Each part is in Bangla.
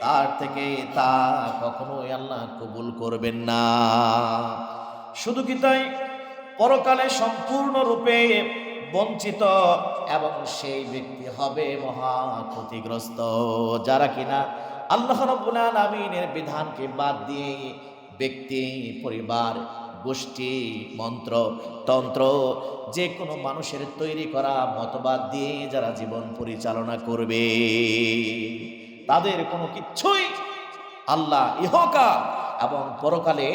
তার থেকে তা কখনোই আল্লাহ কবুল করবেন না। শুধু কি তাই? পরকালে সম্পূর্ণরূপে বঞ্চিত এবং সেই ব্যক্তি হবে মহা ক্ষতিগ্রস্ত। যারা কিনা আল্লাহ রব্বুল আলমিনের বিধানকে বাদ দিয়ে ব্যক্তি, পরিবার, গোষ্ঠী, মন্ত্র, তন্ত্র যে কোনো মানুষের তৈরি করা মতবাদ দিয়ে যারা জীবন পরিচালনা করবে। তাদের কোনো কিচ্ছুই আল্লাহ ইহকা এবং পরকালে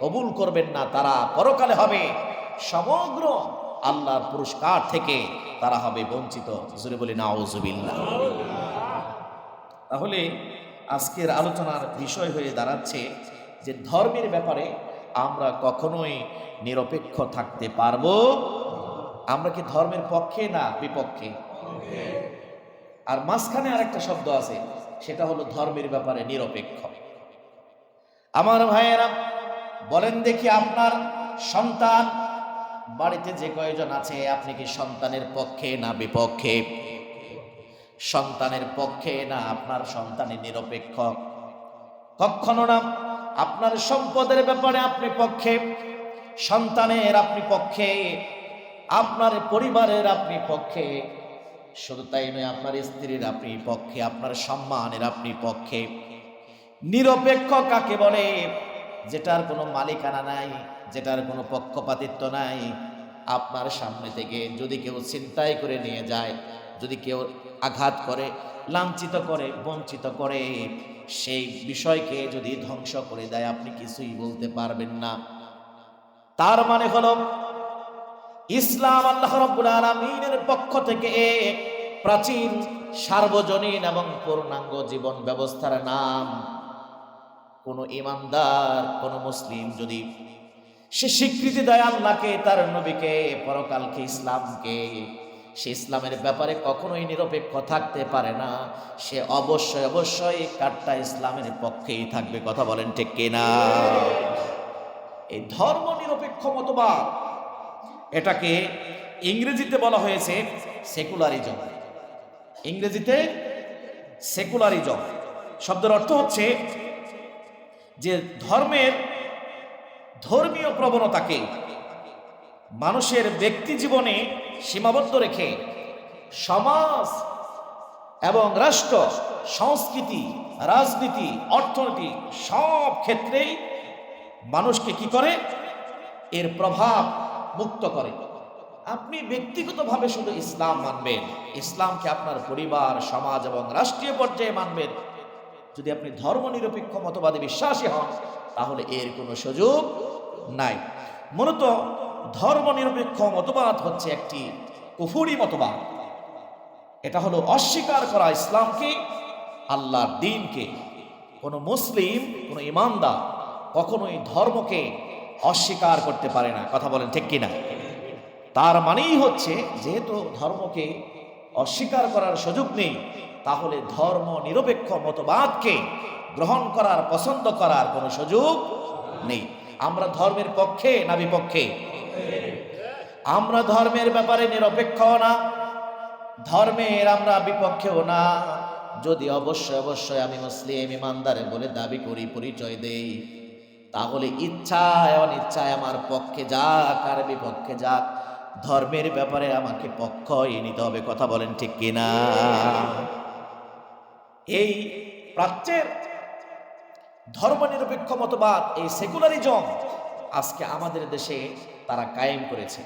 কবুল করবেন না, তারা পরকালে হবে। সমগ্র আল্লাহর পুরস্কার থেকে তারা হবে বঞ্চিত। জুড়ে বলি তাহলে আজকের আলোচনার বিষয় হয়ে দাঁড়াচ্ছে যে ধর্মের ব্যাপারে আমরা কখনোই নিরপেক্ষ থাকতে পারব। আমরা কি ধর্মের পক্ষে না বিপক্ষে? আর মাঝখানে আরেকটা শব্দ আছে সেটা হলো ধর্মের ব্যাপারে নিরপেক্ষ। আমার ভাইয়েরা, বলেন দেখি আপনার সন্তান, বাড়িতে যে কয়জন আছে, আপনি কি সন্তানের পক্ষে না বিপক্ষে? সন্তানের পক্ষে না আপনার সন্তানের নিরপেক্ষ? কখনো না আপনার সম্পদের ব্যাপারে আপনি পক্ষে, সন্তানের আপনি পক্ষে, আপনার পরিবারের আপনি পক্ষে শুধু তাই নয়, আপনার স্ত্রীর আপনি পক্ষে, আপনার সম্মানের আপনি পক্ষে। নিরপেক্ষ কাকে বলে? যেটার কোনো মালিকানা নাই, যেটার কোনো পক্ষপাতিত্ব নাই। আপনার সামনে থেকে যদি কেউ ছিনতাই করে নিয়ে যায়, যদি কেউ আঘাত করে, লাঞ্ছিত করে, বঞ্চিত করে, সেই বিষয়কে যদি ধ্বংস করে দেয়, আপনি কিছুই বলতে পারবেন না। তার মানে হলো ইসলাম আল্লাহ রব্বুল আলমিনের পক্ষ থেকে এক প্রাচীন, সার্বজনীন এবং পূর্ণাঙ্গ জীবন ব্যবস্থার নাম। কোন ইমানদার, কোন মুসলিম যদি সে স্বীকৃতি দেয় আল্লাহকে, তার নবীকে, পরকালকে, ইসলামকে, সে ইসলামের ব্যাপারে কখনোই নিরপেক্ষ থাকতে পারে না। সে অবশ্যই অবশ্যই কাটটা ইসলামের পক্ষেই থাকবে, কথা বলেন ঠিক কিনা? এই ধর্ম নিরপেক্ষ মতবাদ এটাকে ইংরেজিতে বলা হয়েছে সেকুলারিজম ইংরেজিতে সেকুলারিজম শব্দের অর্থ হচ্ছে যে ধর্মের ধর্মীয় প্রবণতাকে মানুষের ব্যক্তি জীবনে সীমাবদ্ধ রেখে সমাজ এবং রাষ্ট্র, সংস্কৃতি, রাজনীতি, অর্থনীতি সব ক্ষেত্রেই মানুষকে কি করে? এর প্রভাব মুক্ত করে। আপনি ব্যক্তিগতভাবে শুধু ইসলাম মানবেন। ইসলামকে আপনার পরিবার, সমাজ এবং রাষ্ট্রীয় পর্যায়ে মানবেন। যদি আপনি ধর্মনিরপেক্ষ, মতবাদে, বিশ্বাসী হন, তাহলে এর কোনো সুযোগ নাই। মূলত ধর্মনিরপেক্ষ মতবাদ হচ্ছে একটি কুফুরি মতবাদ। এটা হলো অস্বীকার করা ইসলামকে, আল্লাহর দিনকে। কোনো মুসলিম, কোনো ইমানদার কখনোই ধর্মকে অস্বীকার করতে পারে না। কথা বলেন ঠিক কিনা? তার মানেই হচ্ছে, যেহেতু ধর্মকে অস্বীকার করার সুযোগ নেই, তাহলে ধর্ম নিরপেক্ষ মতবাদকে গ্রহণ করার, পছন্দ করার কোনো সুযোগ নেই। আমরা ধর্মের পক্ষে না বিপক্ষে? আমরা ধর্মের ব্যাপারে নিরপেক্ষ না, ধর্মের আমরা বিপক্ষেও না। যদি অবশ্যই অবশ্যই আমি মুসলিম, ইমানদারে বলে দাবি করি, পরিচয় দেই তাহলে ইচ্ছায় অনিচ্ছায় আমার পক্ষে যাক, আর বিপক্ষে যাক, ধর্মের ব্যাপারে আমাকে পক্ষ এ নিতে হবে, কথা বলেন ঠিক কিনা? এই প্রাচ্যের ধর্মনিরপেক্ষ মতবাদ, এই সেকুলারিজম আজকে আমাদের দেশে তারা কায়েম করেছে।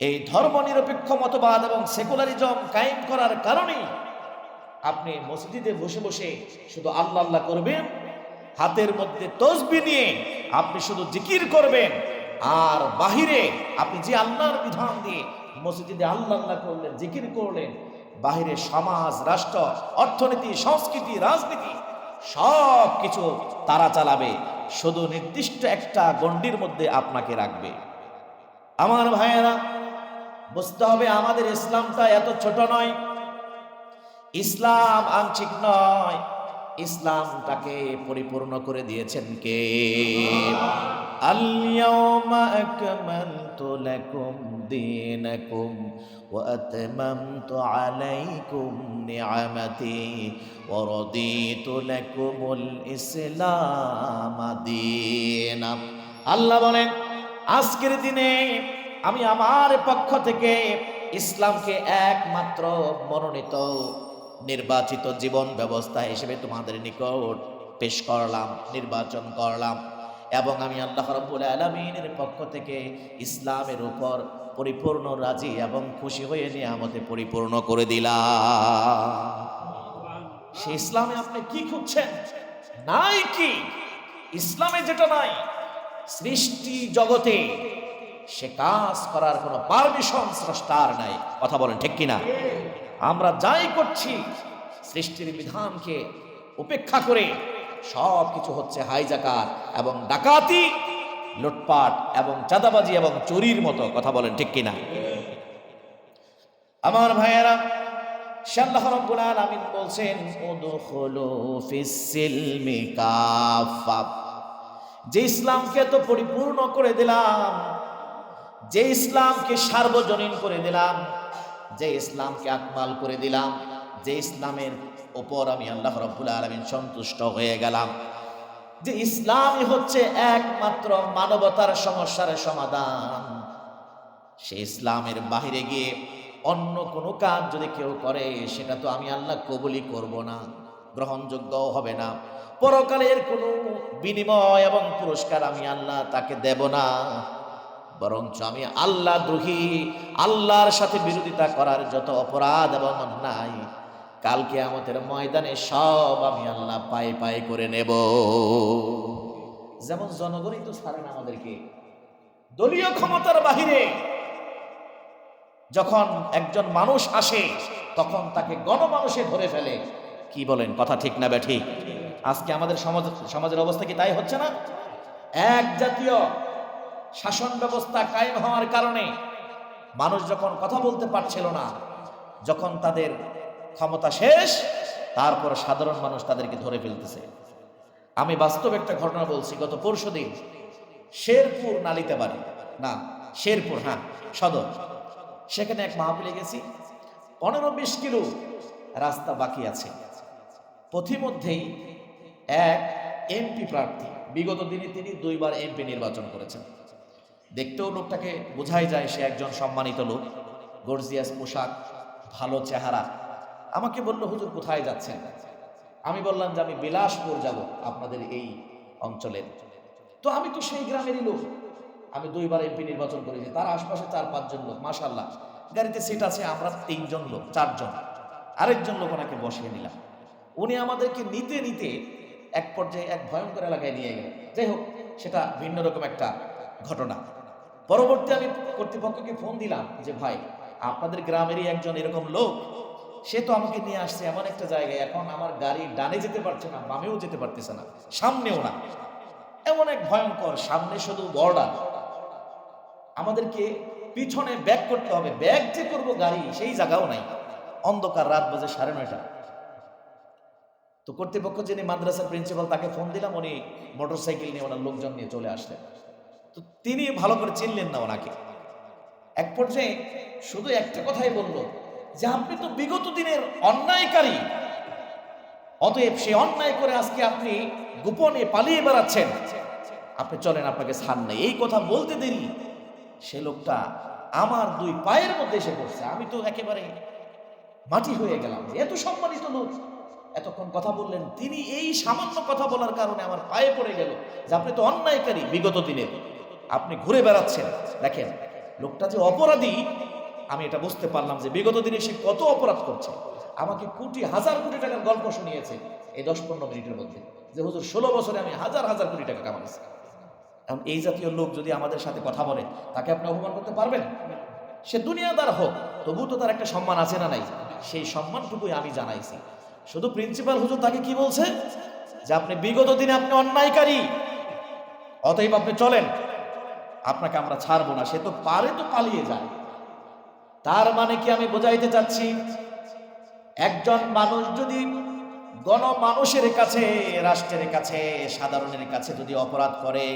এই ধর্মনিরপেক্ষ মতবাদ এবং সেকুলারিজম কায়েম করার কারণেই আপনি মসজিদে বসে বসে শুধু আল্লাহ আল্লাহ করবেন হাতের মধ্যে তসবি নিয়ে আপনি শুধু জিকির করবেন, আর বাহিরে আপনি যে আল্লাহর বিধান দিয়ে মসজিদে আল্লাহ আল্লাহ করলেন, জিকির করলেন, বাহিরে সমাজ, রাষ্ট্র, অর্থনীতি, সংস্কৃতি, রাজনীতি সব কিছু তারা চালাবে, শুধু নির্দিষ্ট একটা গণ্ডির মধ্যে আপনাকে রাখবে। আমার ভাইয়েরা, বুঝতে হবে আমাদের ইসলামটা এত ছোট নয়। ইসলাম আংশিক নয়। ইসলামটাকে পরিপূর্ণ করে দিয়েছেন কে? ইসলাম আল্লাহ বলেন, আজকের দিনে আমি আমার পক্ষ থেকে ইসলামকে একমাত্র মনোনীত নির্বাচিত জীবন ব্যবস্থা হিসেবে তোমাদের নিকট পেশ করলাম, নির্বাচন করলাম। এবং আমি আল্লাহ রব্বুল আলমিনের পক্ষ থেকে ইসলামের উপর পরিপূর্ণ রাজি এবং খুশি হয়ে নিয়ামতে পরিপূর্ণ করে দিলাম। সে ইসলামে আপনি কি খুঁজছেন? নাই কি? ইসলামে যেটা নাই, সৃষ্টি জগতে সে কাজ করার কোনো পারমিশন স্রষ্টার নাই। কথা বলেন ঠিক কিনা? আমরা যাই করছি, সৃষ্টির বিধানকে উপেক্ষা করে সব কিছু হচ্ছে হাইজাকার এবং ডাকাতি, লুটপাট এবং চাঁদাবাজি এবং চুরির মতো, কথা বলেন ঠিক কিনা? আমার ভাইয়েরা বলছেন যে ইসলামকে তো পরিপূর্ণ করে দিলাম, যে ইসলামকে সার্বজনীন করে দিলাম যে ইসলামকে আকমাল করে দিলাম, যে ইসলামের ওপর আমি আল্লাহ রব্বুল আলমিন সন্তুষ্ট হয়ে গেলাম। যে ইসলামই হচ্ছে একমাত্র মানবতার সমস্যার সমাধান। সে ইসলামের বাহিরে গিয়ে অন্য কোনো কাজ যদি কেউ করে, সেটা তো আমি আল্লাহ কবুলি করব না গ্রহণযোগ্য হবে না। পরকালের কোনো বিনিময় এবং পুরস্কার আমি আল্লাহ তাকে দেব না। বরঞ্চ আমি আল্লাহ দ্রোহী, আল্লাহর সাথে বিরোধিতা করার যত অপরাধ এবং অন্যায় কালকে আমাদের ময়দানে সব আমি আল্লাহ পায়ে পায়ে করে নেব। যেমন জনগণই তো ছাড়ে না আমাদেরকে, দলীয় ক্ষমতার বাহিরে যখন একজন মানুষ আসে, তখন তাকে গণমানুষে ধরে ফেলে। কি বলেন, কথা ঠিক না বে ঠিক আজকে আমাদের সমাজ, সমাজের অবস্থা কি তাই হচ্ছে না? এক জাতীয় শাসন ব্যবস্থা কায়েম হওয়ার কারণে মানুষ যখন কথা বলতে পারছিল না, যখন তাদের ক্ষমতা শেষ, তারপর সাধারণ মানুষ তাদেরকে ধরে ফেলতেছে। আমি বাস্তব একটা ঘটনা বলছি, গত পরশু দিন শেরপুর নালিতে বাড়ি। না, শেরপুর হ্যাঁ সদর। সেখানে এক মাহফিলে গেছি। পনেরো বিশ কিলো রাস্তা বাকি আছে। পথিমধ্যেই এক এমপি প্রার্থী, বিগত দিনে তিনি দুইবার এমপি নির্বাচন করেছেন। দেখতেও লোকটাকে বোঝাই যায় সে একজন সম্মানিত লোক। গর্জিয়াস পোশাক, ভালো চেহারা। আমাকে বলল, হুজুর, কোথায় যাচ্ছেন? আমি বললাম যে, আমি বিলাসপুর যাব আপনাদের এই অঞ্চলের তো আমি তো সেই গ্রামেরই লোক। আমি দুইবার এমপি নির্বাচন করেছি। তার আশপাশে চার, পাঁচজন লোক মাশাল্লাহ গাড়িতে সিট আছে, আমরা তিনজন লোক, চারজন। আরেকজন লোক ওনাকে বসিয়ে নিলাম। উনি আমাদেরকে নিতে নিতে এক পর্যায়ে এক ভয়ঙ্কর এলাকায় নিয়ে গেলেন। যাই হোক, সেটা ভিন্ন রকম একটা ঘটনা। পরবর্তী আমি কর্তৃপক্ষকে ফোন দিলাম যে, ভাই, আপনাদের গ্রামেরই একজন এরকম লোক, সে তো আমাকে নিয়ে আসছে এমন একটা জায়গায়, এখন আমার গাড়ি ডানে যেতে পারছে না, বামেও যেতে পারতেছে না, সামনেও না। এমন এক ভয়ঙ্কর, সামনে শুধু বর্ডার আমাদেরকে পিছনে ব্যাক করতে হবে। ব্যাক যে করব গাড়ি, সেই জায়গাও নাই। অন্ধকার রাত বাজে সাড়ে নয়টা। তো কর্তৃপক্ষ যিনি মাদ্রাসার প্রিন্সিপাল তাকে ফোন দিলাম, উনি মোটর সাইকেল নিয়ে ওনার লোকজন নিয়ে চলে আসলেন। তো তিনি ভালো করে চিনলেন না ওনাকে। এক পর্যায়ে শুধু একটা কথাই বলল যে, আপনি তো বিগত দিনের অন্যায়কারী। অতএব সে অন্যায় করে আজকে আপনি গোপনে পালিয়ে বেড়াচ্ছেন। আপনি চলেন, আপনাকে ছাড় নেই। এই কথা বলতে দেরি। সে লোকটা আমার দুই পায়ের মধ্যে এসে পড়ছে। আমি তো একেবারে মাটি হয়ে গেলাম এত সম্মানিত লোক। এতক্ষণ কথা বললেন তিনি, এই সামান্য কথা বলার কারণে আমার পায়ে পড়ে গেল যে, আপনি তো অন্যায়কারী বিগত দিনের। আপনি ঘুরে বেড়াচ্ছেন। দেখেন, লোকটা যে অপরাধী, আমি এটা বুঝতে পারলাম যে বিগত দিনে সে কত অপরাধ করছে। আমাকে কোটি, হাজার কোটি টাকার গল্প শুনিয়েছে এই দশ পনেরো মিনিটের মধ্যে যে, হুজুর, ষোলো বছরে আমি হাজার হাজার কোটি টাকা কামাইছি। এখন এই জাতীয় লোক যদি আমাদের সাথে কথা বলে, তাকে আপনি অপমান করতে পারবেন? সে দুনিয়াদার হোক তবু তো তার একটা সম্মান আছে না নাই? সেই সম্মানটুকুই আমি জানাইছি। শুধু প্রিন্সিপাল হুজুর তাকে কি বলছে? যে, আপনি বিগত দিনে আপনি অন্যায়কারী, অতএব আপনি চলেন। আপনাকে আমরা ছাড়বো না, সে তো পারে তো পালিয়ে যায়। তার মানে কি আমি বোঝাইতে চাচ্ছি, একজন মানুষ যদি গণমানুষের কাছে, রাষ্ট্রের কাছে, সাধারণের কাছে যদি অপরাধ করে,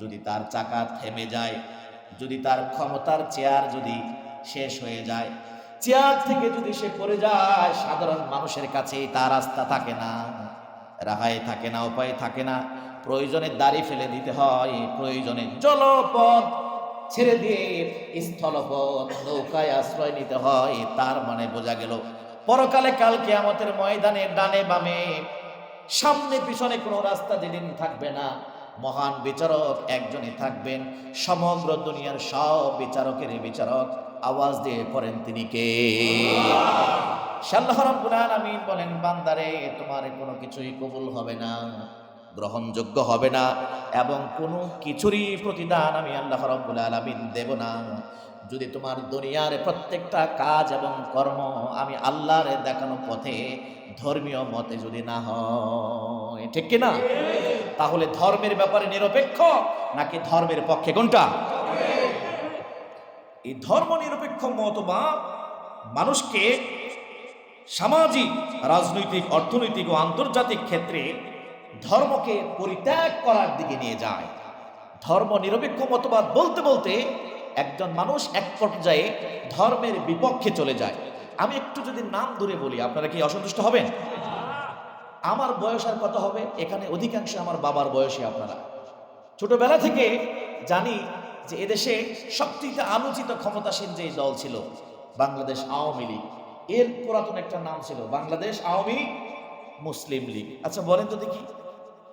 যদি তার চাকা থেমে যায়, যদি তার ক্ষমতার চেয়ার যদি শেষ হয়ে যায়, চেয়ার থেকে যদি সে পড়ে যায়, সাধারণ মানুষের কাছে তার রাস্তা থাকে না রাহাই থাকে না, উপায় থাকে না প্রয়োজনে দাড়ি ফেলে দিতে হয়, প্রয়োজনে জলপথ ছেড়ে দিয়ে স্থলপথ নৌকায় আশ্রয় নিতে হয়, তার মানে বোঝা গেল পরকালে কালকে আমাদের ময়দানে, ডানে বামে, সামনে পিছনে কোনো রাস্তা যেদিন থাকবে না, মহান বিচারক একজনই থাকবেন, সমগ্র দুনিয়ার সব বিচারকের বিচারক। আওয়াজ দিয়ে পড়েন তিনি কে? সাল্লাহ রাব্বুল আলামিন বলেন, বান্দারে, তোমার কোনো কিছুই কবুল হবে না। গ্রহণযোগ্য হবে না এবং কোনো কিছুরই প্রতিদান আমি আল্লাহ রাব্বুল আলামিন দেব না। যদি তোমার দুনিয়ার প্রত্যেকটা কাজ এবং কর্ম আমি আল্লাহর দেখানো পথে ধর্মীয় মতে যদি না হয়, ঠিক কি না তাহলে ধর্মের ব্যাপারে নিরপেক্ষ নাকি ধর্মের পক্ষে কোনটা? এই ধর্ম নিরপেক্ষ মতবাদ মানুষকে সামাজিক, রাজনৈতিক, অর্থনৈতিক ও আন্তর্জাতিক ক্ষেত্রে ধর্মকে পরিত্যাগ করার দিকে নিয়ে যায়। ধর্ম নিরপেক্ষ মতবাদ বলতে বলতে একজন মানুষ এক পর্যায়ে ধর্মের বিপক্ষে চলে যায়। আমি একটু যদি নাম ধরে বলি, আপনারা কি অসন্তুষ্ট হবেন? আমার বয়স আর কত হবে? এখানে অধিকাংশ আমার বাবার বয়সী আপনারা। ছোটবেলা থেকে জানি যে এদেশে সবচেয়ে আলোচিত ক্ষমতাসীন যে দল ছিল, বাংলাদেশ আওয়ামী লীগ। এর পুরাতন একটা নাম ছিল, বাংলাদেশ আওয়ামী মুসলিম লীগ। আচ্ছা বলেন তো দেখি।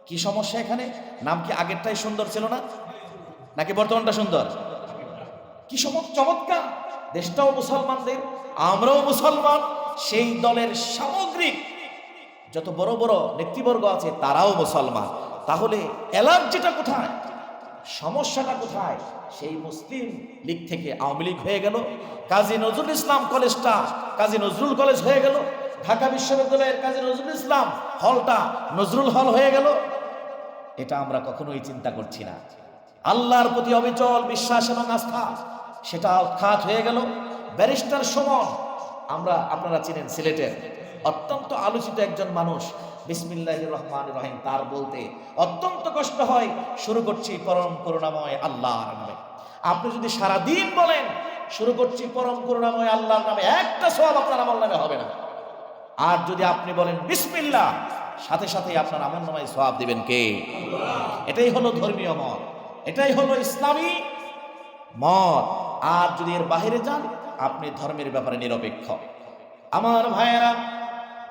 কি সমস্যা এখানে? নাম কি আগেরটাই সুন্দর ছিল না? নাকি বর্তমানটা সুন্দর? কি চমৎকার! দেশটাও মুসলমানদের, আমরাও মুসলমান। সেই দলের সামগ্রিক যত বড় বড় নেতৃবর্গ আছে, তারাও মুসলমান। তাহলে অ্যালার্জিটা কোথায়? সমস্যাটা কোথায়? সেই মুসলিম লীগ থেকে আওয়ামী লীগ হয়ে গেল। কাজী নজরুল ইসলাম কলেজটা কাজী নজরুল কলেজ হয়ে গেল। ঢাকা বিশ্ববিদ্যালয়ের কাজী নজরুল ইসলাম হলটা নজরুল হল হয়ে গেল। এটা আমরা কখনোই চিন্তা করছি না। আল্লাহর প্রতি অবিচল বিশ্বাস এবং আস্থা, সেটা খাত হয়ে গেল। ব্যারিস্টার সমন, আমরা আপনারা চিনেন সিলেটের অত্যন্ত আলোচিত একজন মানুষ বিসমিল্লাহ রহমান রহিম, তার বলতে অত্যন্ত কষ্ট হয়, শুরু করছি পরম করুণাময় আল্লাহর নামে। আপনি যদি সারা দিন বলেন, শুরু করছি পরম করুণাময় আল্লাহর নামে, একটা সব আপনার আমল নামে হবে না। আর যদি আপনি বলেন, বিসমিল্লাহ সাথে সাথে আপনার আমল নামায় সব দেবেন কে? এটাই হলো ধর্মীয় মত। এটাই হলো ইসলামী মত। আর যদি এর বাহিরে যান, আপনি ধর্মের ব্যাপারে নিরপেক্ষ। আমার ভাইয়েরা,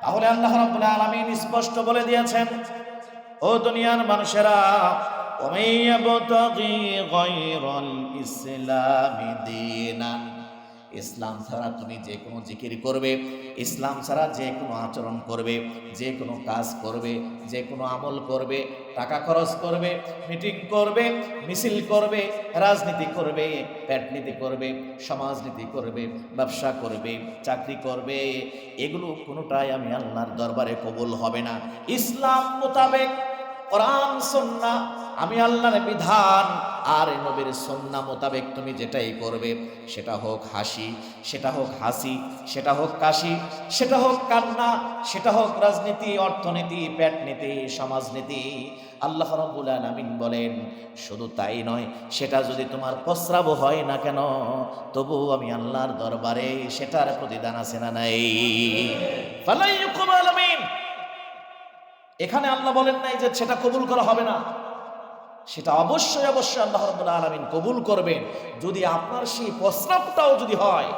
তাহলে আল্লাহ রাব্বুল আলামিন স্পষ্ট বলে দিয়েছেন, ও দুনিয়ার মানুষেরা ওমাইয়াবতাগি গায়রাল ইসলামি দীনান। ইসলাম ছাড়া তুমি যে কোনো জিকির করবে, ইসলাম ছাড়া যে কোনো আচরণ করবে, যে কোনো কাজ করবে, যে কোনো আমল করবে, টাকা খরচ করবে মিটিং করবে, মিছিল করবে, রাজনীতি করবে প্যাটনীতি করবে সমাজনীতি করবে, ব্যবসা করবে, চাকরি করবে, এগুলো কোনোটাই আমি আল্লাহর দরবারে কবুল হবে না। ইসলাম মোতাবেক কোরআন সন্না আমি আল্লাহর বিধান আর নবীর সন্না মোতাবেক তুমি যেটাই করবে, সেটা হোক হাসি, সেটা হোক হাসি, সেটা হোক কাশি, সেটা হোক কান্না, সেটা হোক রাজনীতি, অর্থনীতি প্যাটনীতি সমাজনীতি। আল্লাহ রব্বুল আলামিন বলেন, শুধু তাই নয়, সেটা যদি তোমার প্রস্রাব হয় না কেন তবু আমি আল্লাহর দরবারে সেটার প্রতিদান আছে না নাই। ফালাই ইউকুবাল মিন এখানে আল্লাহ বলেন নাই যে সেটা কবুল করা হবে না। সেটা অবশ্যই অবশ্যই আল্লাহ রব্বুল আলমিন কবুল করবেন। যদি আপনার সেই প্রস্রাবটাও যদি হয়,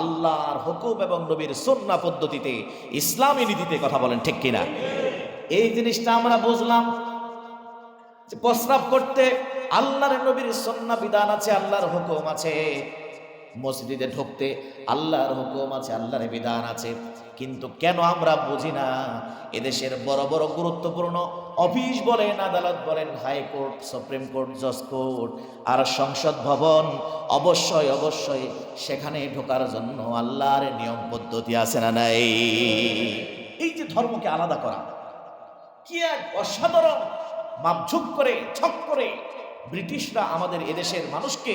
আল্লাহর হুকুম এবং নবীর সন্না পদ্ধতিতে ইসলামী নীতিতে কথা বলেন, ঠিক কিনা? এই জিনিসটা আমরা বুঝলাম যে প্রস্রাব করতে আল্লাহর নবীর সন্না বিধান আছে, আল্লাহর হুকুম আছে। মসজিদে ঢুকতে আল্লাহর হুকুম আছে, আল্লাহর বিধান আছে। কিন্তু কেন আমরা বুঝি না? এদেশের বড় বড় গুরুত্বপূর্ণ অফিস বলেন, আদালত বলেন হাইকোর্ট সুপ্রিম কোর্ট, জজ কোর্ট আর সংসদ ভবন, অবশ্যই অবশ্যই সেখানে ঢোকার জন্য আল্লাহর নিয়ম পদ্ধতি আছে না নাই? এই যে ধর্মকে আলাদা করা, কি এক অসাধারণ মাপঝুক করে, ছক করে ব্রিটিশরা আমাদের এদেশের মানুষকে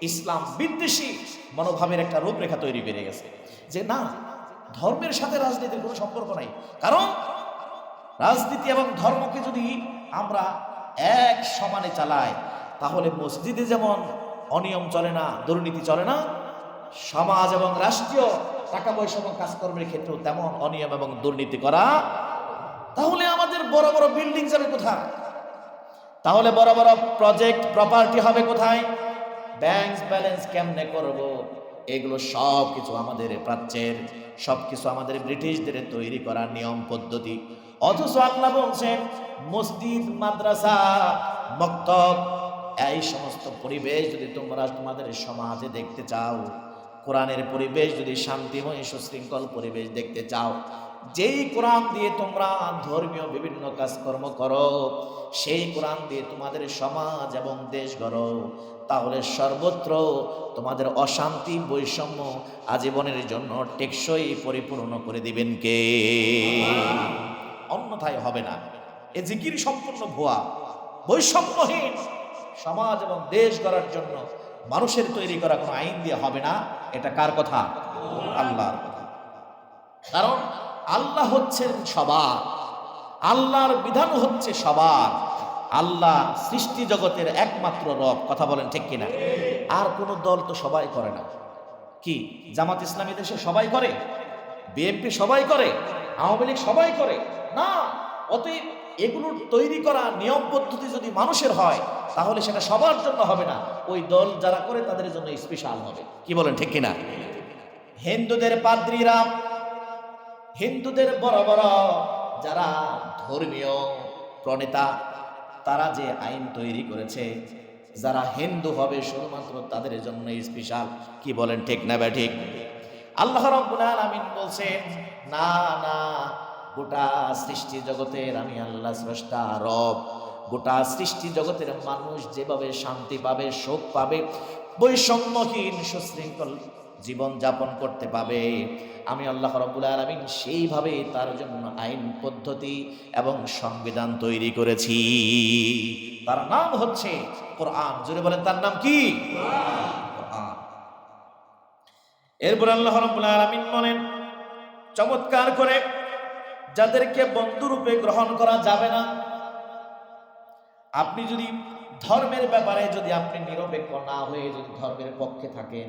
ইসলাম বিদ্বেষী মনোভাবের একটা রূপরেখা তৈরি করে গেছে। যে না, ধর্মের সাথে রাজনীতির কোনো সম্পর্ক নাই। কারণ, রাজনীতি এবং ধর্মকে যদি আমরা এক সমানে চালাই, তাহলে মসজিদে যেমন অনিয়ম চলে না, দুর্নীতি চলে না, সমাজ এবং রাষ্ট্রীয় টাকা পয়সা এবং কাজকর্মের ক্ষেত্রেও তেমন অনিয়ম এবং দুর্নীতি করা, তাহলে আমাদের বড় বড় বিল্ডিং যাবে কোথায়? তাহলে বড় বড় প্রজেক্ট, প্রপার্টি হবে কোথায়? ব্যাংক ব্যালেন্স কেমনে করব? এগুলো সব কিছু আমাদের প্রাচ্যের সব কিছু আমাদের ব্রিটিশদের তৈরি করা নিয়ম পদ্ধতি। অথচ আল্লাহ বলছেন, মসজিদ, মাদ্রাসা, মক্তব, এই সমস্ত পরিবেশ যদি তোমরা তোমাদের সমাজে দেখতে চাও, কোরআনের পরিবেশ যদি শান্তিময়, সুশৃঙ্খল পরিবেশ দেখতে চাও, যেই কোরআন দিয়ে তোমরা ধর্মীয় বিভিন্ন কাজকর্ম করো, সেই কোরআন দিয়ে তোমাদের সমাজ এবং দেশ গড়ো। তাহলে সর্বত্র তোমাদের অশান্তি, বৈষম্য আজীবনের জন্য টেকসই পরিপূর্ণ করে দিবেন কে? অন্যথায় হবে না। এ জিকির সম্পূর্ণ ভুয়া, বৈষম্যহীন। সমাজ এবং দেশ গড়ার জন্য মানুষের তৈরি করা কোনো আইন দিয়ে হবে না। এটা কার কথা? আল্লাহর কথা। কারণ আল্লাহ হচ্ছেন সবার, আল্লাহর বিধান হচ্ছে সবার। আল্লাহ সৃষ্টি জগতের একমাত্র রব, কথা বলেন ঠিক কিনা? আর কোন দল তো সবাই করে না। কি, জামাত ইসলামী দেশে সবাই করে? বিএনপি সবাই করে? আওয়ামী লীগ সবাই করে? না, অতএব এগুলোর তৈরি করা নিয়ম পদ্ধতি যদি মানুষের হয়, তাহলে সেটা সবার জন্য হবে না। ওই দল যারা করে, তাদের জন্য স্পেশাল হবে। কি বলেন ঠিক কিনা? হিন্দুদের পাদ্রীরা, হিন্দুদের বড় বড় যারা ধর্মীয় প্রণেতা তারা যে আইন তৈরি করেছে, যারা হিন্দু হবে শুধুমাত্র তাদের জন্য স্পেশাল কি বলেন ঠিক না বা ঠিক? আল্লাহ রাব্বুল আলামিন বলছেন, না না, গোটা সৃষ্টি জগতের আমি আল্লাহ স্রষ্টা, রব। গোটা সৃষ্টি জগতের মানুষ যেভাবে শান্তি পাবে শোক পাবে, বৈষম্যহীন, সুশৃঙ্খল জীবন যাপন করতে পাবে। আমি আল্লাহ রব্বুল আলমিন সেইভাবে তার জন্য আইন পদ্ধতি এবং সংবিধান তৈরি করেছি। তার নাম হচ্ছে কোরআন। জুড়ে বলেন, তার নাম কি? এরপর আল্লাহ রব্বুল আলমিন বলেন, চমৎকার করে, যাদেরকে বন্ধুরূপে গ্রহণ করা যাবে না, আপনি যদি ধর্মের ব্যাপারে যদি আপনি নিরপেক্ষ না হয়ে যদি ধর্মের পক্ষে থাকেন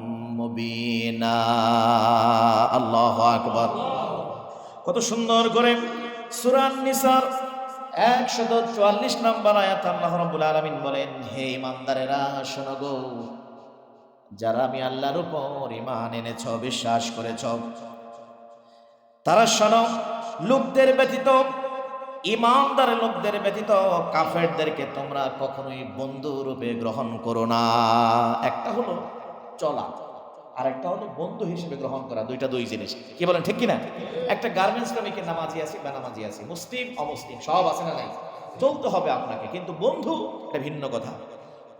মুবিনা। আল্লাহ আকবর। কত সুন্দর করে সুরান নিসার একশত চুয়াল্লিশ নম্বর আয়াত আল্লাহ রব্বুল আলমিন বলেন, হে ইমানদারেরা, শোনো গো। যারা আমি আল্লাহর উপর ইমান এনেছ, বিশ্বাস করেছ, তারা শোনো, লোকদের ব্যতীত, ইমানদার লোকদের ব্যতীত, কাফেরদেরকে তোমরা কখনোই বন্ধু রূপে গ্রহণ করো না। একটা হলো চলা। আর একটা হলো বন্ধু হিসেবে গ্রহণ করা, দুইটা দুই জিনিস। কি বলেন, ঠিক কিনা? একটা গার্মেন্টস শ্রমিকের নামাজি আছি বেনামাজি আছি, মুসলিম, অমুসলিম, সব আছে না নাই? চলতে হবে আপনাকে, কিন্তু বন্ধু, এটা ভিন্ন কথা।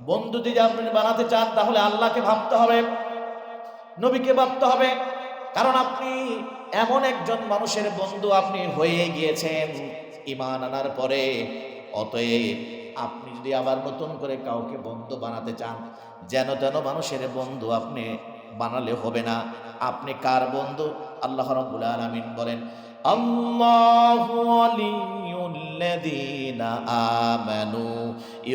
বন্ধু যদি আপনি বানাতে চান, তাহলে আল্লাহকে ভাবতে হবে, নবীকে ভাবতে হবে। কারণ আপনি এমন একজন মানুষের বন্ধু আপনি হয়ে গিয়েছেন ইমান আনার পরে। অতএব আপনি যদি আবার নতুন করে কাউকে বন্ধু বানাতে চান, যেন তেন মানুষের বন্ধু আপনি বানালে হবে না। আপনি কার বন্ধু? আল্লাহ রাব্বুল আলামিন বলেন, আল্লাহু ওয়ালিয়ুল্লাযীনা আমানু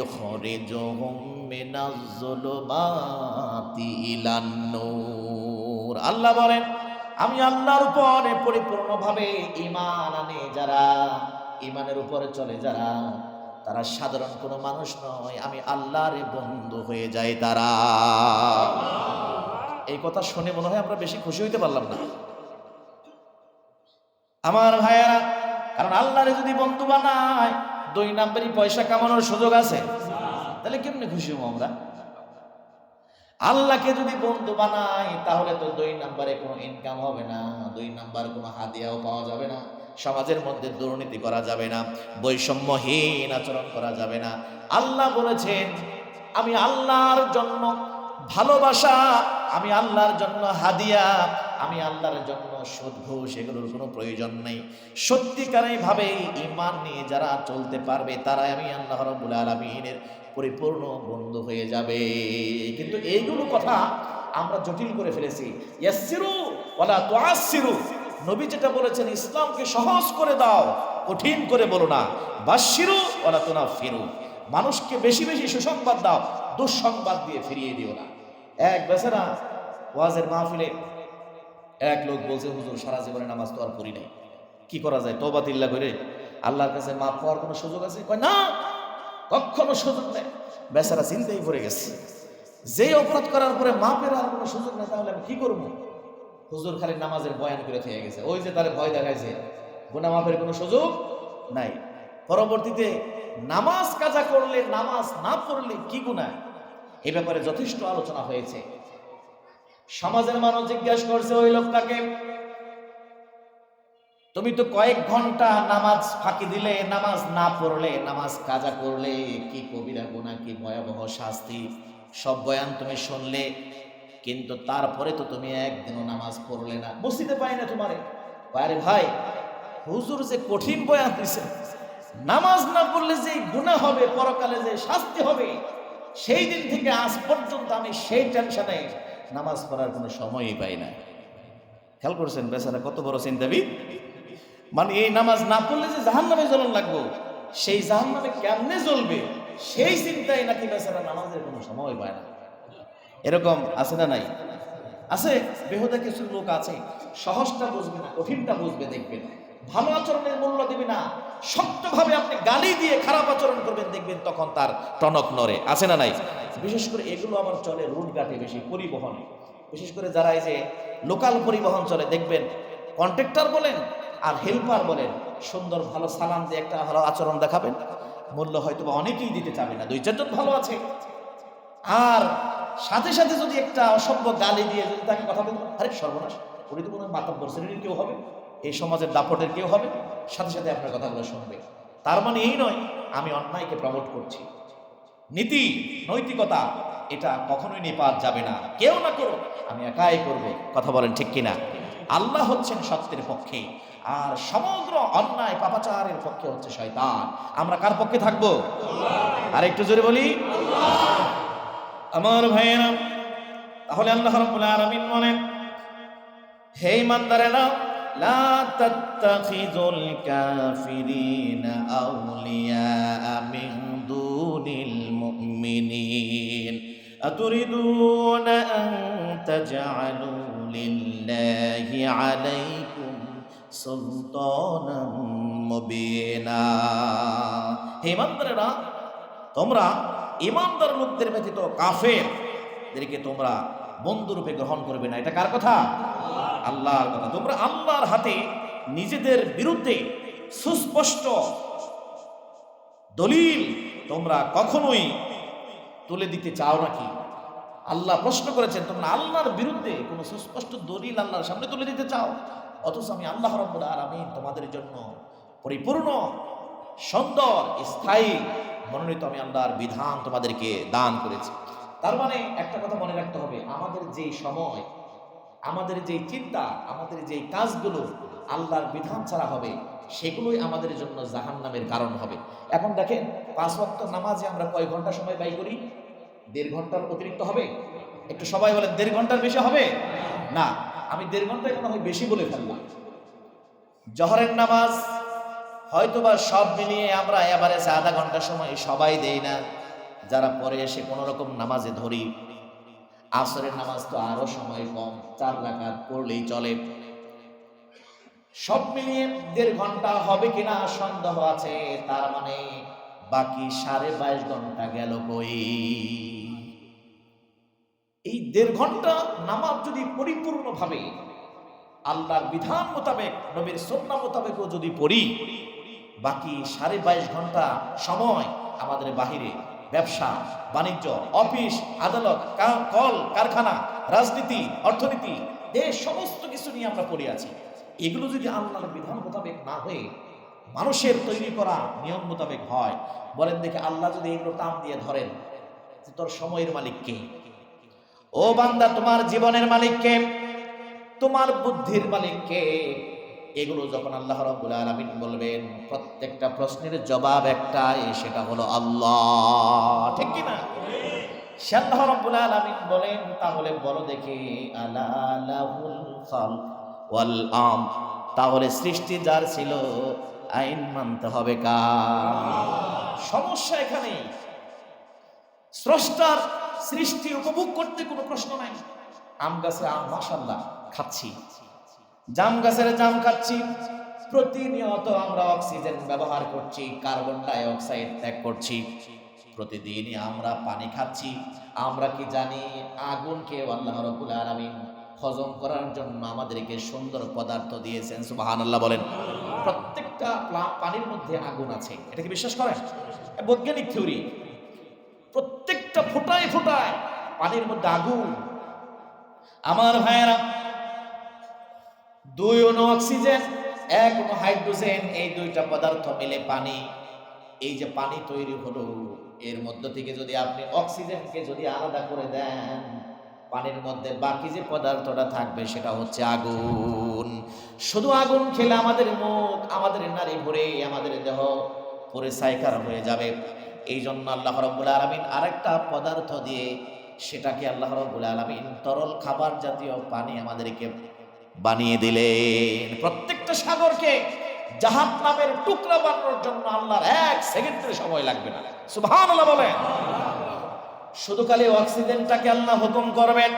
ইখরিজুহুম মিনাজ যুলুমাতি ইলান নূর। আল্লাহ বলেন, আমি আল্লাহর উপরে পরিপূর্ণভাবে ঈমান আনে যারা, ঈমানের উপরে চলে যারা, তারা সাধারণ কোনো মানুষ নয়, আমি আল্লাহর বন্ধু হয়ে যাই তারা। এই কথা শুনে মনে হয় আমরা বেশি খুশি হইতে পারলাম না। আমার ভাইয়েরা, কারণ আল্লাহরে যদি বন্ধু বানায়, দুই নাম্বারই পয়সা কামানোর সুযোগ আছে। তাহলে কেমনি খুশি হব আমরা? আল্লাহকে যদি বন্ধু বানাই তাহলে তো দুই নাম্বারে কোনো ইনকাম হবে না, দুই নাম্বার কোনো হাদিয়াও পাওয়া যাবে না। সমাজের মধ্যে দুর্নীতি করা যাবে না, বৈষম্যহীন আচরণ করা যাবে না। আল্লাহ বলেছেন, আমি আল্লাহর জন্য ভালোবাসা, আমি আল্লাহর জন্য হাদিয়া, আমি আল্লাহর জন্য ঘুষ এগুলোর কোনো প্রয়োজন নেই। সত্যিকারের ভাবে ইমান নিয়ে যারা চলতে পারবে, তারাই আমি আল্লাহ রব্বুল আলমিনের পরিপূর্ণ বন্ধু হয়ে যাবে। কিন্তু এইগুলো কথা আমরা জটিল করে ফেলেছি। ওয়ালা তুআসসিরু। নবী যেটা বলেছেন, ইসলামকে সহজ করে দাও, কঠিন করে বলো না। বাশিরু ওয়ালা তুনাফিরু মানুষকে বেশি বেশি সুসংবাদ দাও, দুঃসংবাদ দিয়ে ফিরিয়ে দিও না। এক বেচারা ওয়াজের মাহফিলে এক লোক বলছে, হুজুর, সারা জীবনে নামাজ তো আর পড়ি নাই। কি করা যায়? তবা তিল্লা করে আল্লাহর কাছে মাফ পাওয়ার কোনো সুযোগ আছে? কয়, না, কখনো সুযোগ নেই। বেচারা চিন্তাই পড়ে গেছে। যেই অপরাধ করার পরে মাপের আর কোনো সুযোগ নেই, তাহলে আমি কি করব? হুজুর খালি নামাজের বয়ান করে থেকে গেছে। ওই যে তারে ভয় দেখাইছে গুনা মাপের কোনো সুযোগ নাই। পরবর্তীতে নামাজ কাজা করলে, নামাজ না পড়লে কি গুনাহ? এই ব্যাপারে যথেষ্ট আলোচনা হয়েছে। সমাজের মানুষ জিজ্ঞাসা করছে, ওই লোকটাকে তুমি তো কয়েক ঘণ্টা নামাজ ফাঁকি দিলে, নামাজ না পড়লে, নামাজ কাজা করলে, কি কবিরা গুণা কি ভয়াবহ শাস্তি, সব বয়ান তুমি শুনলে, কিন্তু তারপরে তো তুমি একদিনও নামাজ পড়লে না। বুঝতে পাই না তোমারে। আরে ভাই, হুজুর যে কঠিন বয়ান দিছে, নামাজ না পড়লে যে গুণা হবে, পরকালে যে শাস্তি হবে সেই দিন থেকে আজ পর্যন্ত আমি সেই টেনশনে নামাজ পড়ার কোনো সময়ই পাই না। খেয়াল করছেন বেচারা কত বড় চিন্তাবিদ? মানে এই নামাজ না পড়লে যে জাহান নামে জ্বলন লাগবো, সেই জাহান নামে কেমনে জ্বলবে, সেই চিন্তায় নাকি বেচারা নামাজের কোনো সময় পায় না। এরকম আছে না নাই? আছে, বেহদা কিছু লোক আছে, সহজটা বুঝবে না, কঠিনটা বুঝবে দেখবেন ভালো আচরণের মূল্য দিবে না। শক্তভাবে আপনি গালি দিয়ে খারাপ আচরণ করবেন, দেখবেন তখন তার টনক নড়ে। আছে না নাই? বিশেষ করে এগুলো আমার চলে রুট ঘাটে বেশি, পরিবহনে। বিশেষ করে যারা এই যে লোকাল পরিবহন চলে, দেখবেন কন্ট্রাক্টর বলেন আর হেল্পার বলেন, সুন্দর ভালো সালাম দিয়ে একটা ভালো আচরণ দেখাবেন। মূল্য হয়তো বা অনেকেই দিতে চাবে না, দুই চারজন ভালো আছে। আর সাথে সাথে যদি একটা অসভ্য গালি দিয়ে যদি তাকে কথা বলতে আরে সর্বনাশ, উনি তো কোনো মাতাব্বর শ্রেণির কেউ হবে। এই সমাজের দাপটের কেউ হবে? সাথে সাথে আপনার কথাগুলো শুনবে। তার মানে এই নয়, আমি অন্যায়কে প্রমোট করছি। নীতি, নৈতিকতা, এটা কখনোই নিপাত যাবে না। কেউ না করো আমি একাই করব। কথা বলেন ঠিক কিনা? আল্লাহ হচ্ছেন সত্যের পক্ষে, আর সমগ্র অন্যায় পাপাচারের পক্ষে হচ্ছে শয়তান। আমরা কার পক্ষে থাকব? আর একটু জোরে বলি। আমার ভাইয়েরা, তাহলে আল্লাহ রাব্বুল আলামিন বলেন, হে ইমানদারেরা লা তাত্তাখিযুল কাফিরিনা আউলিয়া মিন দুনিল মুমিনিন أتريدون أن تجعلوا لله عليكم سلطانا مبينا হে ইমানদারেরা তোমরা ইমানদার লোকদের ব্যতীত কাফের এদেরকে তোমরা বন্ধুরূপে গ্রহণ করবে না এটা কার কথা আল্লাহর কথা। তোমরা আল্লাহর হাতে নিজেদের বিরুদ্ধে সুস্পষ্ট দলিল তোমরা কখনোই তুলে দিতে চাও নাকি? আল্লাহ প্রশ্ন করেছেন, তোমরা আল্লাহর বিরুদ্ধে কোনো সুস্পষ্ট দলিল আল্লাহর সামনে তুলে দিতে চাও? অথচ আমি আল্লাহ রব্বুল আলামিন তোমাদের জন্য পরিপূর্ণ, সুন্দর, স্থায়ী, মনোনীত আমি আল্লাহর বিধান তোমাদেরকে দান করেছি। তার মানে একটা কথা মনে রাখতে হবে, আমাদের যেই সময় আমাদের যেই চিন্তা, আমাদের যেই কাজগুলো আল্লাহর বিধান ছাড়া হবে, সেগুলোই আমাদের জন্য জাহান নামের কারণ হবে। এখন দেখেন, পাঁচ ওয়াক্ত নামাজে আমরা কয় ঘণ্টা সময় ব্যয় করি? দেড় ঘণ্টার অতিরিক্ত হবে? একটু সবাই বলেন, দেড় ঘণ্টার বেশি হবে? না, আমি দেড় ঘন্টায় মনে হয় বেশি বলে ফেললাম। জহরের নামাজ, হয়তোবা সব মিলিয়ে আমরা এভারেজে আধা ঘণ্টা সময় সবাই দেই না। যারা পরে এসে কোনো রকম নামাজে ধরি আসরের নামাজ তো আরও সময় কম, চার রাকাত পড়লেই চলে। সব মিলিয়ে দেড় ঘণ্টা হবে কিনা সন্দেহ আছে, তার মানে বাকি সাড়ে বাইশ ঘণ্টা গেল কই? এই দেড় ঘণ্টা নামাজ যদি পরিপূর্ণভাবে আল্লাহর বিধান মোতাবেক, নবীর সন্না মোতাবেকও যদি পড়ি, বাকি সাড়ে বাইশ ঘণ্টা সময় আমাদের বাহিরে ব্যবসা, বাণিজ্য, অফিস, আদালত কল, কারখানা, রাজনীতি, অর্থনীতি, দেশ, সমস্ত কিছু নিয়ে আমরা পড়ে আছি। এগুলো যদি আল্লাহর বিধান মোতাবেক না হয়ে মানুষের তৈরি করা নিয়ম মোতাবেক হয়, বলেন দেখে আল্লাহ যদি এগুলো টান দিয়ে ধরেন তোর সময়ের মালিক কে? ও বান্দা, তোমার জীবনের মালিক কে? তোমার বুদ্ধির মালিক কে? এগুলো যখন আল্লাহ রাব্বুল আলামিন বলবেন, প্রত্যেকটা প্রশ্নের জবাব একটাই, সেটা হলো আল্লাহ। ঠিক কি না সে আল্লাহ রাব্বুল আলামিন বলেন, তাহলে বলো দেখি, আলা লাহুল ওয়াল আম। তাহলে সৃষ্টি যার ছিল, আইন মানতে হবে কার? সমস্যা এখানেই স্রষ্টার সৃষ্টি উপভোগ করতে কোনো প্রশ্ন নাই। আম গাছে আম মাসাল্লাহ খাচ্ছি। জাম গাছের জাম খাচ্ছি। প্রতিনিয়ত আমরা অক্সিজেন ব্যবহার করছি, কার্বন ডাই অক্সাইড ত্যাগ করছি। প্রতিদিনই আমরা পানি খাচ্ছি। আমরা কি জানি, আগুনকে আল্লাহ রব্বুল আলামিন হজম করার জন্য আমাদেরকে সুন্দর পদার্থ দিয়েছেন, সুবহানাল্লাহ বলেন। প্রত্যেকটা পানির মধ্যে আগুন আছে। এটা কি বিশ্বাস করেন? বৈজ্ঞানিক থিওরি। প্রত্যেকটা ফোটায় ফোটায় পানির মধ্যে আগুন। আমার ভাইয়েরা দুই অনু অক্সিজেন এক অনু হাইড্রোজেন, এই দুইটা পদার্থ মিলে পানি। এই যে পানি তৈরি হলো, এর মধ্য থেকে যদি আপনি অক্সিজেনকে যদি আলাদা করে দেন, পানির মধ্যে বাকি যে পদার্থটা থাকবে সেটা হচ্ছে আগুন। শুধু আগুন খেলে আমাদের মুখ, আমাদের নারী ভরে, আমাদের দেহ পরে সাইকার হয়ে যাবে। এই জন্য আল্লাহ রব্বুল আলমিন আরেকটা পদার্থ দিয়ে সেটাকে আল্লাহ রব্বুল আলমিন তরল খাবার জাতীয় পানি আমাদেরকে বানিয়ে দিলেন। প্রত্যেকটা সাগরকে জাহাজ নামের টুকরা বানানোর জন্য আল্লাহর এক সেকেন্ডের সময় লাগবে না। সুবহানাল্লাহ বলেন। শুধু খালি অক্সিজেনটাকে আল্লাহ হুকুম করবেন।